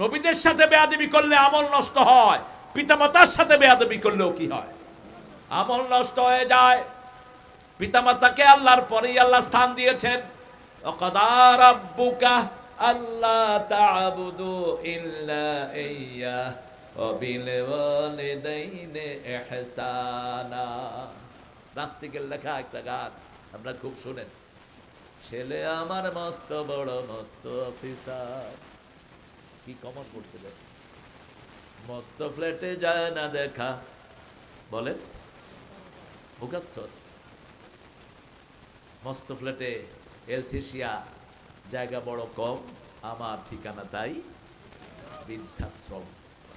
নবীদের সাথে বেয়াদবি করলে আমল নষ্ট হয়, পিতামাতার সাথে বেয়াদবি করলেও কি হয়? আমল নষ্ট হয়ে যায়। পিতামাতাকে আল্লাহর পরেই আল্লাহ স্থান দিয়েছেন। অকদার আব্বুকা আল্লাহ তা'বুদু ইল্লা ইয়্যাহ ওয়াবিল ওয়ালিদাইনি ইহসানা। নাস্তিকের লেখা একটা গান, আপনারা খুব শুনেন। ছেলে আমার মস্ত বড় মস্ত অফিসার। কি কমন করছিলেন মস্ত ফ্ল্যাটে যায় না দেখা। বলেন। মস্ত ফ্ল্যাটে এলথেশিয়া জায়গা বড় কম, আমার ঠিকানা তাই বৃদ্ধাশ্রম।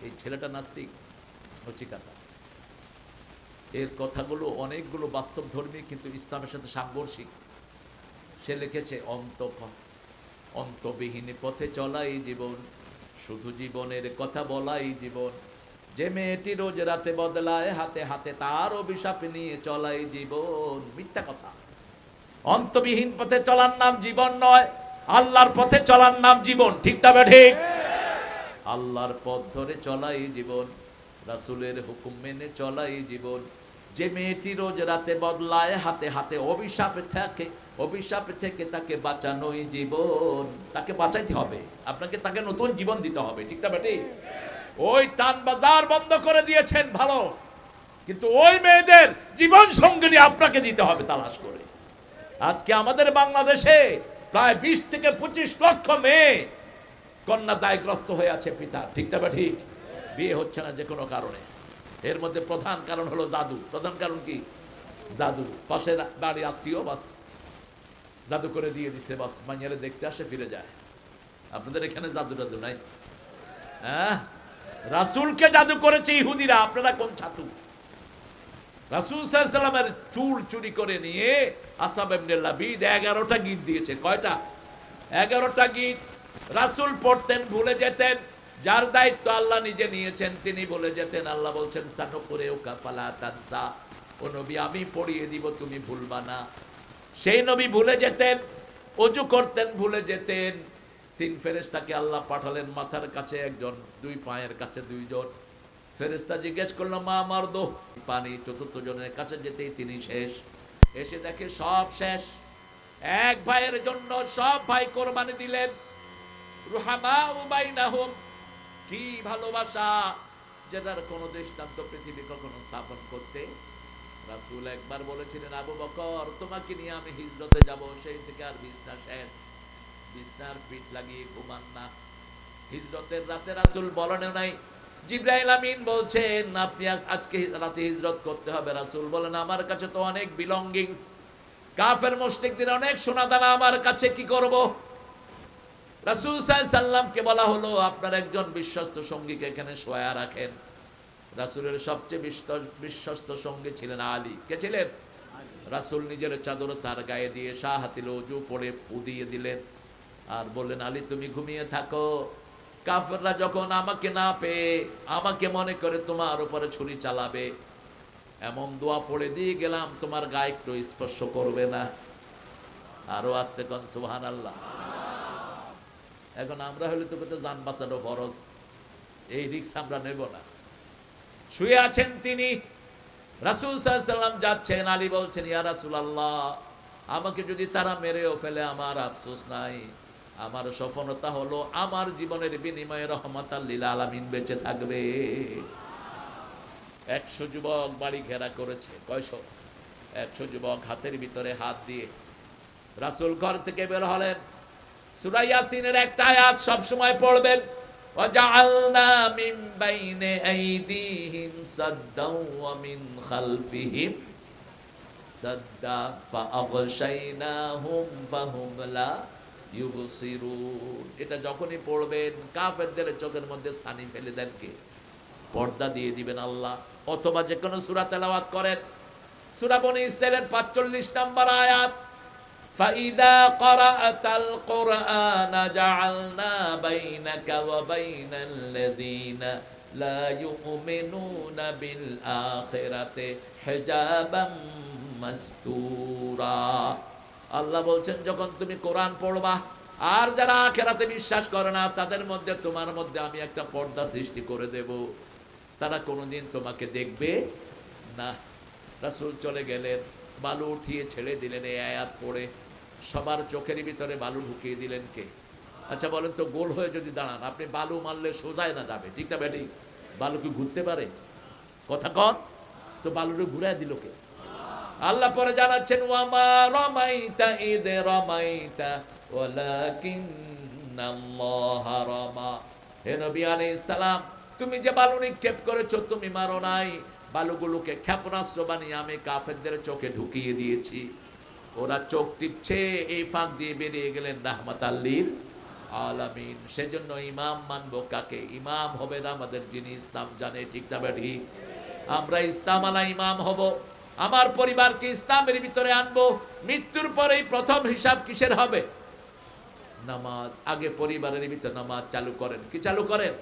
এই ছেলেটা নাস্তিক, নচিকাতা। এর কথাগুলো অনেকগুলো বাস্তব ধর্মী কিন্তু ইসলামের সাথে সাংঘর্ষিক। সে লিখেছে অন্ত অন্তবিহীন পথে চলাই জীবন শুধু জীবনের কথা বলাই জীবন। যে মেয়েটি রোজ রাতে বদলায়, হাতে হাতে তার অভিশাপ নিয়ে চলাই জীবন। মিথ্যা কথা। অন্তবিহীন পথে চলার নাম জীবন নয়, আল্লাহর পথে চলার নাম জীবন। ঠিক তবে ঠিক আল্লাহর পথ ধরে চলাই জীবন। রাসুলের হুকুম মেনে চলাই জীবন। যে মেয়েটি রোজ রাতে বদলায় হাতে হাতে অভিশাপে থাকে অভিশাপ থেকে তাকে বাঁচানোই জীবন তাকে বাঁচাইতে হবে আপনাকে তাকে নতুন জীবন দিতে হবে ঠিক না বেটি ওই টান বাজার বন্ধ করে দিয়েছেন ভালো কিন্তু ওই মেয়েদের জীবন সঙ্গিনী আপনাকে দিতে হবে তালাশ করে। আজকে আমাদের বাংলাদেশে প্রায় বিশ থেকে পঁচিশ লক্ষ মেয়ে কন্যা দায়গ্রস্ত হয়ে আছে পিতা, ঠিক না ঠিক বিয়ে হচ্ছে না যে কোনো কারণে। এর মধ্যে প্রধান কারণ হলো জাদু। প্রধান কারণ কি? জাদু। পাশে বাড়ি আত্মীয়, বাস। জাদু করে দিয়ে দিছে, বাস। মাইয়ারে দেখতে আসে, ফিরে যায়। আপনাদের এখানে জাদু টাদু নাই? হ্যাঁ? রাসূলকে জাদু করেছে ইহুদিরা। আপনারা কোন ছাতু? রাসূল চুল চুরি করে নিয়ে ইবনে লাবিদ 11টা গীত দিয়েছে। কয়টা? 11টা গীত রাসূল পড়তেন, ভুলে যেতেন। যার দায়িত্ব আল্লাহ নিজে নিয়েছেন, তিনি বলে যেতেন, আল্লাহ বলছেন সানো করে ও কাপালা তানসা। ও নবী, আমি পড়িয়ে দিব, তুমি ভুলবা না। সেই নবী ভুলে যেতেন, অজু করতেন, ভুলে যেতেন। তিন ফেরেশতাকে আল্লাহ পাঠালেন মাথার কাছে, একজন, দুই পায়ের কাছে দুইজন। ফেরেশতা জিজ্ঞেস করল, মা, আমার দো পানি চতুর্থ জনের কাছে যেতেই তিনি শেষ। এসে দেখে সব শেষ। এক ভাইয়ের জন্য সব ভাই কোরবানি দিলেন। রুহামা উবাইনাহুম কি ভালোবাসা? যেটার কোনো দৃষ্টান্ত পৃথিবী কখনো স্থাপন করতে? রাসূল একবার বলেছিলেন, আবু বকর, তোমাকে নিয়ে আমি হিজরতে যাব, সেই থেকে আর বিছনা শেষ। বিছনার পিঠ লাগিয়ে ঘুমান না। হিজরতের রাতে রাসূল বলেনও নাই। জিব্রাইল আমিন বলছেন, আপনি আজকে রাতে হিজরত করতে হবে। রাসূল বলেন, আমার কাছে তো অনেক বিলঙ্গিংস কাফের মুশরিকদের অনেক সোনা দানা আমার কাছে, কি করব? রাসূল সাল্লামকে বলা হলো আপনার একজন বিশ্বস্ত সঙ্গীকে এখানে শোয়া রাখেন। রাসূলের সবচেয়ে বিশ্বস্ত- সঙ্গী ছিলেন আলী। কে ছিলেন? রাসূল নিজের চাদর তার গায়ে দিয়ে শাহাতিল অজু পড়ে ফু দিয়ে দিলেন আর বললেন আলী তুমি ঘুমিয়ে থাকো। কাফেররা যখন আমাকে না পেয়ে আমাকে মনে করে তোমার উপরে ছুরি চালাবে এমন দোয়া পড়ে দিয়ে গেলাম তোমার গায়ে একটু স্পর্শ করবে না। আরও আসতে কন সুহান আল্লাহ এখন আমরা হলে তো কোথাও যান বাঁচানো ফরজ। এই রিক্স আমরা নেব না। শুয়ে আছেন তিনি। রাসূল সাল্লাম যাচ্ছেন, আলী বলছেন, ইয়া রাসূলুল্লাহ, আমাকে যদি তারা মেরেও ফেলে, আমার আফসোস নাই। আমার সফলতা হলো আমার জীবনের বিনিময়ে রহমত আল্লিল আলামিন বেঁচে থাকবে। একশো যুবক বাড়ি ঘেরা করেছে, কয়শো? একশো যুবক হাতের ভিতরে হাত দিয়ে রাসূল ঘর থেকে বের হলেন। সূরা ইয়াসিনের একটা আয়াত সব সময় পড়বেন وجعلنا من بين أيديهم سدا ومن خلفهم سدا فأغشيناهم فهم لا يبصرون এটা যখনই পড়বেন কাফেরদের চোখের মধ্যে স্থানি ফেলে দেন কে পর্দা দিয়ে দিবেন আল্লাহ অথবা যে কোনো সূরা তেলাওয়াত করেন সূরা বনি ইসরাইলের 45 নম্বর আয়াত فإذا قرأت القرآن جعلنا بينك وبين الذين لا يؤمنون بالآخرة حجابا مستورا আল্লাহ বলছেন যখন তুমি কোরআন পড়বা আর যারা আখেরাতে বিশ্বাস করে না তাদের মধ্যে তোমার মধ্যে আমি একটা পর্দা সৃষ্টি করে দেব তারা কোনোদিন তোমাকে দেখবে না রাসূল চলে গেলেন বালু উঠিয়ে ছেড়ে দিলেন এই আয়াত পড়ে সবার চোখের ভিতরে বালু ঢুকিয়ে দিলেন কে? আচ্ছা বলেন তো, গোল হয়ে যদি দাঁড়ান, আপনি বালু মারলে সোজায় না যাবে, ঠিক না ব্যাটি? বালু কি ঘুরতে পারে? কথা কন, তো বালুটা ঘুরায় দিল কে? আল্লাহ পরে জানাচ্ছেন, ওয়ামা রমাইতা ইদে রমাইতা, ওয়ালাকিন্নাল্লাহ তুমি যে বালু নিক্ষেপ করেছ, তুমি মারো নাই। বালুগুলোকে ক্ষেপণাস্ত্র বানিয়ে আমি কাফেরদের চোখে ঢুকিয়ে দিয়েছি। ওরা চোখ টিপছে, এই ফাঁক দিয়ে বেরিয়ে গেলেন রাহমাত আল্লির আলামিন। সেজন্য ইমাম মানবো কাকে? ইমাম হবে না আমাদের যিনি, ইসলাম জানে ঠিক না ঠিক আমরা ইসলাম আলা ইমাম হব। আমার পরিবারকে ইসলামের ভিতরে আনব। মৃত্যুর পরেই প্রথম হিসাব কিসের হবে? নামাজ। আগে পরিবারের ভিতরে নামাজ চালু করেন। কি চালু করেন?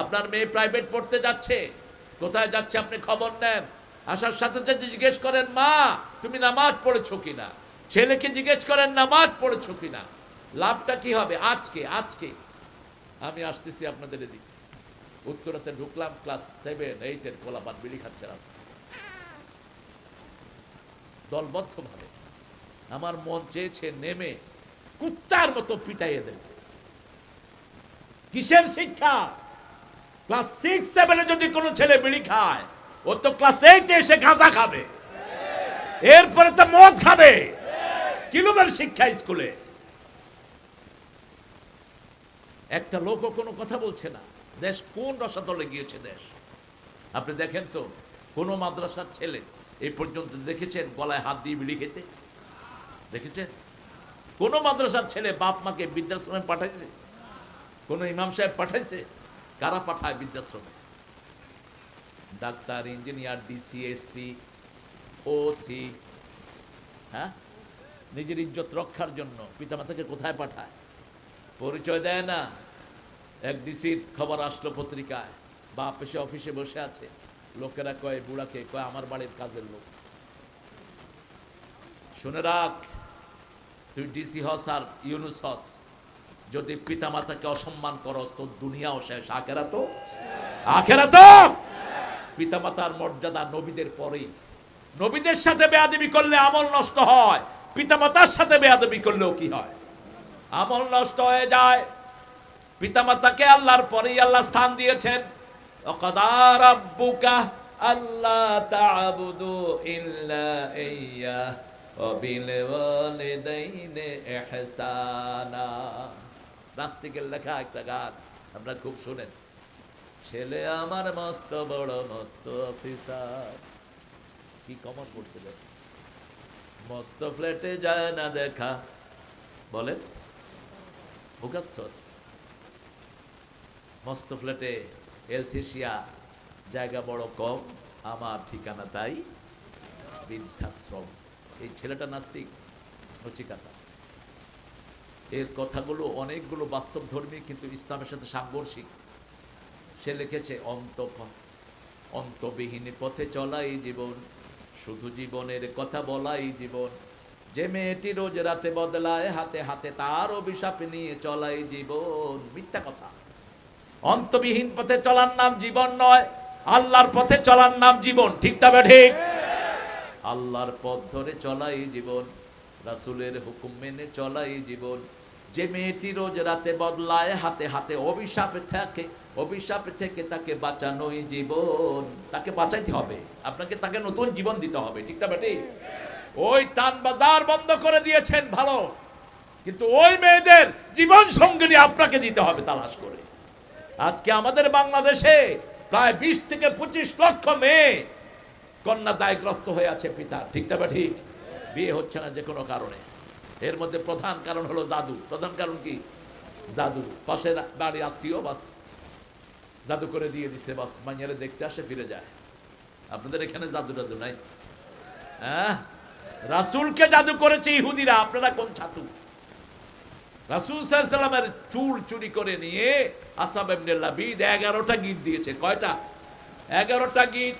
আপনার মেয়ে প্রাইভেট পড়তে যাচ্ছে। কোথায় যাচ্ছে আপনি খবর নেন? আসার সাথে সাথে জিজ্ঞেস করেন, মা, তুমি নামাজ পড়েছো কিনা? ছেলেকে জিজ্ঞেস করেন, নামাজ পড়েছো কিনা? লাভটা কি হবে? আজকে আজকে। আমি আসতেছি আপনাদের এদিকে। উত্তরাতে ঢুকলাম, ক্লাস সেভেন, এইটের কোলাপান বিড়ি খাচ্ছে রাস্তা দলবদ্ধভাবে। আমার মন চেয়েছে নেমে কুত্তার মতো পিটাইয়ে দেবে। কিসের শিক্ষা? ক্লাস সিক্স, সেভেনে যদি কোনো ছেলে বিড়ি খায়, ও তো ক্লাস এইটে এসে গাঁজা খাবে। এরপরে তো মদ খাবে। কিলোমের শিক্ষা স্কুলে? একটা লোকও কোনো কথা বলছে না। দেশ কোন রসাতলে গিয়েছে দেশ? আপনি দেখেন তো, কোন মাদ্রাসার ছেলে এই পর্যন্ত দেখেছেন গলায় হাত দিয়ে বিড়ি খেতে দেখেছেন? কোন মাদ্রাসার ছেলে বাপ মাকে বৃদ্ধাশ্রমে পাঠাইছে? কোন ইমাম সাহেব পাঠাইছে? কারা পাঠায় বৃদ্ধাশ্রমে? Doctor, engineer, DC, SP, OC হ্যাঁ? নিজের ইজ্জত রক্ষার জন্য পিতামাতাকে কোথায় পাঠায়? পরিচয় দেয় না। এক ডিসির খবর আসলো পত্রিকায়। বাপ এসে অফিসে বসে আছে। লোকেরা কয়, বুড়াকে? কয়, আমার বাড়ির কাজের লোক। শুনে রাখ, তুই ডিসি হস আর ইউনুস হস। যদি পিতা মাতাকে অসম্মান করস তো দুনিয়াও শেষ। আখেরা তো আখেরা তো পিতা মাতার মর্যাদা নবীদের পরেই। নবীদের সাথে বেয়াদবি করলে আমল নষ্ট হয়। পিতা মাতার সাথে বেয়াদবি করলেও কি হয়? আমল নষ্ট হয়ে যায়। পিতামাতাকে আল্লাহর পরেই আল্লাহ স্থান দিয়েছেন। অকদার রাব্বুকা আল্লাহ তা'বুদু ইল্লা ইয়্যা ওয়া বিল ওয়ালিদাইনি ইহসানা। নাস্তিকের লেখা একটা গান, আপনারা খুব শুনেন। ছেলে আমার মস্ত বড় মস্ত অফিসার। কি কমন করছিলেন মস্ত ফ্ল্যাটে যায় না দেখা। বলেন? আছে। মস্ত ফ্ল্যাটে এলথেশিয়া, জায়গা বড় কম, আমার ঠিকানা তাই বৃদ্ধাশ্রম। এই ছেলেটা নাস্তিক, নচিকাতা। এর কথাগুলো অনেকগুলো বাস্তব ধর্মী কিন্তু ইসলামের সাথে সাংঘর্ষিক। সে লিখেছে অন্ত অন্তবিহীন পথে চলাই জীবন। শুধু জীবনের কথা বলাই জীবন। যে মেয়েটি রোজ রাতে বদলায়, হাতে হাতে তার অভিশাপ নিয়ে চলাই জীবন। মিথ্যা কথা। অন্তবিহীন পথে চলার নাম জীবন নয়, আল্লাহর পথে চলার নাম জীবন। ঠিক তবে ঠিক আল্লাহর পথ ধরে চলাই জীবন, রাসুলের হুকুম মেনে চলাই জীবন। যে মেয়েটি রোজ রাতে বদলায়, হাতে হাতে অভিশাপ থাকে অভিশাপ থেকে তাকে বাঁচানোই জীবন। তাকে বাঁচাইতে হবে। আপনাকে তাকে নতুন জীবন দিতে হবে ঠিক তবে ঠিক ওই টান বাজার বন্ধ করে দিয়েছেন ভালো। কিন্তু ওই মেয়েদের জীবন সঙ্গিনী আপনাকে দিতে হবে তালাশ করে। আজকে আমাদের বাংলাদেশে প্রায় বিশ থেকে পঁচিশ লক্ষ মেয়ে কন্যা দায়গ্রস্ত হয়ে আছে পিতা ঠিক তবে ঠিক বিয়ে হচ্ছে না যে কোনো কারণে। এর মধ্যে প্রধান কারণ হলো জাদু প্রধান কারণ কি? জাদু পাশে বাড়ি আত্মীয় বাস। জাদু করে দিয়ে দিছে, বাস মাইয়ারে দেখতে আসে, ফিরে যায়। আপনাদের এখানে জাদু টাদু নাই? হ্যাঁ? রাসুলকে জাদু করেছে ইহুদিরা, আপনারা কোন ছাতু? রাসুল সাল্লামের চুল চুরি করে নিয়ে আসাম এগারোটা দিয়েছে। কয়টা? এগারোটা গীত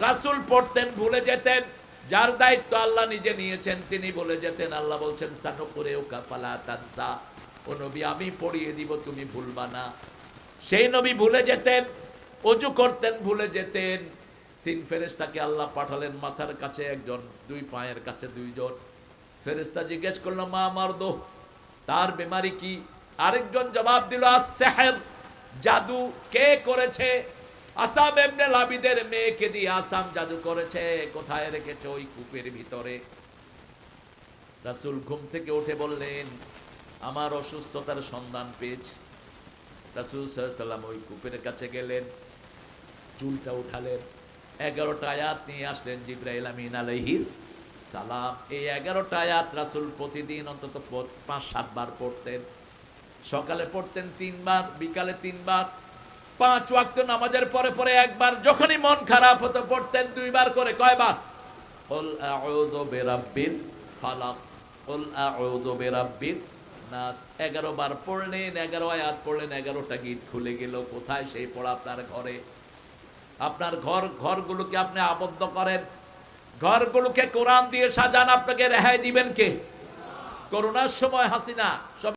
রাসুল পড়তেন, ভুলে যেতেন। যার দায়িত্ব আল্লাহ নিজে নিয়েছেন, তিনি বলে যেতেন, আল্লাহ বলছেন, সানো করে ও কাপালা তানসা। ও নবী, আমি পড়িয়ে দিব, তুমি ভুলবা না। সেই নবী ভুলে যেতেন, অজু করতেন ভুলে যেতেন। তিন ফেরেশতাকে আল্লাহ পাঠালেন মাথার কাছে একজন, দুই পায়ের কাছে দুইজন। ফেরেশতা জিজ্ঞেস করল, মা, আমার দোহ, তার বেমারি কি? আরেকজন জবাব দিল জাদু কে করেছে? আসাম এমনি লাবিদের মেয়েকে দিয়ে আসাম জাদু করেছে, কোথায় রেখেছে ওই কূপের ভিতরে? রাসুল ঘুম থেকে উঠে বললেন, আমার অসুস্থতার সন্ধান পেয়েছি। রাসূল সাল্লাম ওই কূপের কাছে গেলেন চুলটা উঠালেন এগারোটা আয়াত নিয়ে আসলেন জিব্রাইল আমিন আলাইহিস সালাম এই এগারোটা আয়াত রাসূল প্রতিদিন অন্তত প- পাঁচ সাতবার পড়তেন সকালে পড়তেন তিনবার বিকালে তিনবার পাঁচ ওয়াক্ত নামাজের পরে পরে একবার যখনই মন খারাপ হতো পড়তেন দুইবার করে কয়বার قل أعوذ برب ফালাক قل أعوذ برب নাস এগারো বার পড়লেন, এগারো আয়াত পড়লেন, এগারোটা গীত খুলে গেল, কোথায় সেই পড়া আপনার ঘরে? আপনার ঘর, ঘরগুলোকে আপনি আবদ্ধ করেন। ঘরগুলোকে কোরআন দিয়ে সাজান, আপনাকে রেহাই দিবেন কে? করোনার সময় হাসিনা, সব